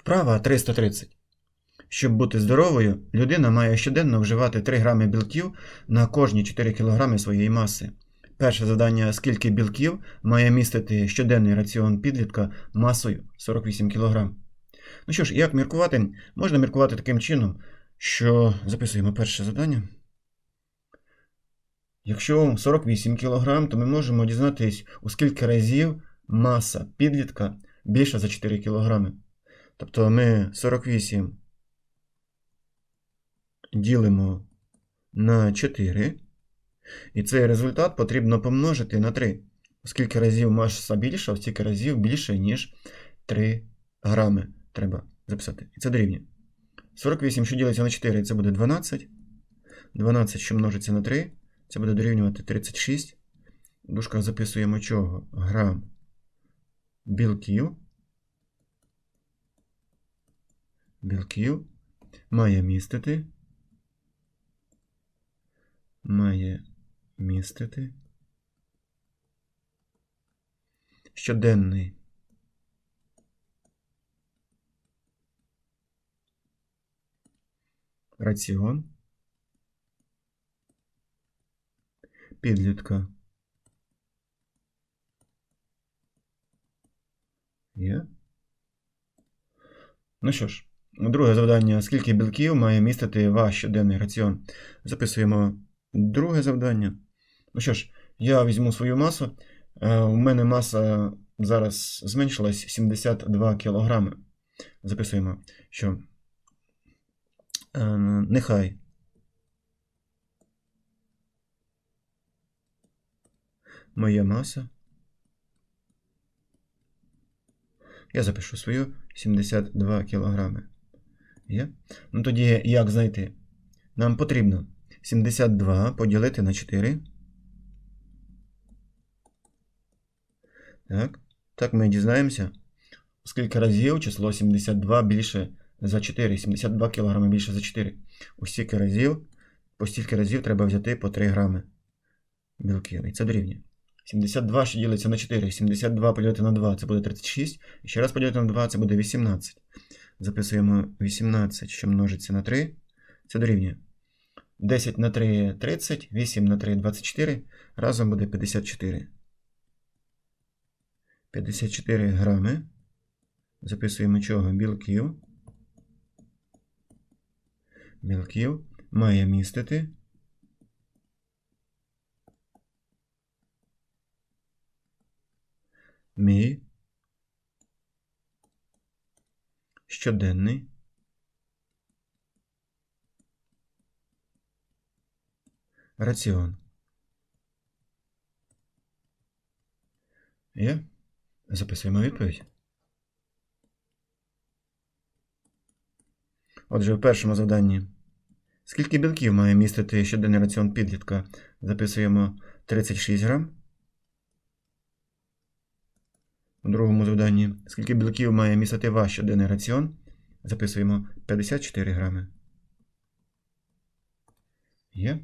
Вправа 330. Щоб бути здоровою, людина має щоденно вживати 3 грами білків на кожні 4 кг своєї маси. Перше завдання: скільки білків має містити щоденний раціон підлітка масою 48 кг. Ну що ж, як міркувати? Можна міркувати таким чином, що записуємо перше завдання. Якщо 48 кг, то ми можемо дізнатись, у скільки разів маса підлітка більша за 4 кг. Тобто ми 48 ділимо на 4, і цей результат потрібно помножити на 3. Оскільки разів маса більша, стільки разів більше, ніж 3 грами треба записати. І це дорівнює. 48, що ділиться на 4, це буде 12. 12, що множиться на 3, це буде дорівнювати 36. В дужках записуємо чого? Грам білків. Білків має містити. Має містити. Щоденний. Раціон. Підлітка. Є. Ну що ж, друге завдання. Скільки білків має містити ваш щоденний раціон? Записуємо друге завдання. Ну що ж, я візьму свою масу. Е, У мене маса зараз зменшилась 72 кг. Записуємо, що е, нехай моя маса. Я запишу свою 72 кг. Є? Ну тоді як знайти? Нам потрібно 72 поділити на 4. Так. Так ми дізнаємося, скільки разів число 72 більше за 4. 72 кг більше за 4. У стільки разів, по стільки разів треба взяти по 3 грами білків. І це дорівнює. 72, що ділиться на 4. 72 поділити на 2 це буде 36. І ще раз поділити на 2 це буде 18. Записуємо 18, що множиться на 3. Це дорівнює. 10 на 3 30, 8 на 3 24. Разом буде 54. 54 грами. Записуємо чого? Білків. Білків має містити. Мій щоденний раціон. Є? Записуємо відповідь. Отже, в першому завданні. Скільки білків має містити щоденний раціон підлітка? Записуємо 36 грам. У другому завданні. Скільки білків має містити ваш щоденний раціон? Записуємо 54 грами. Є.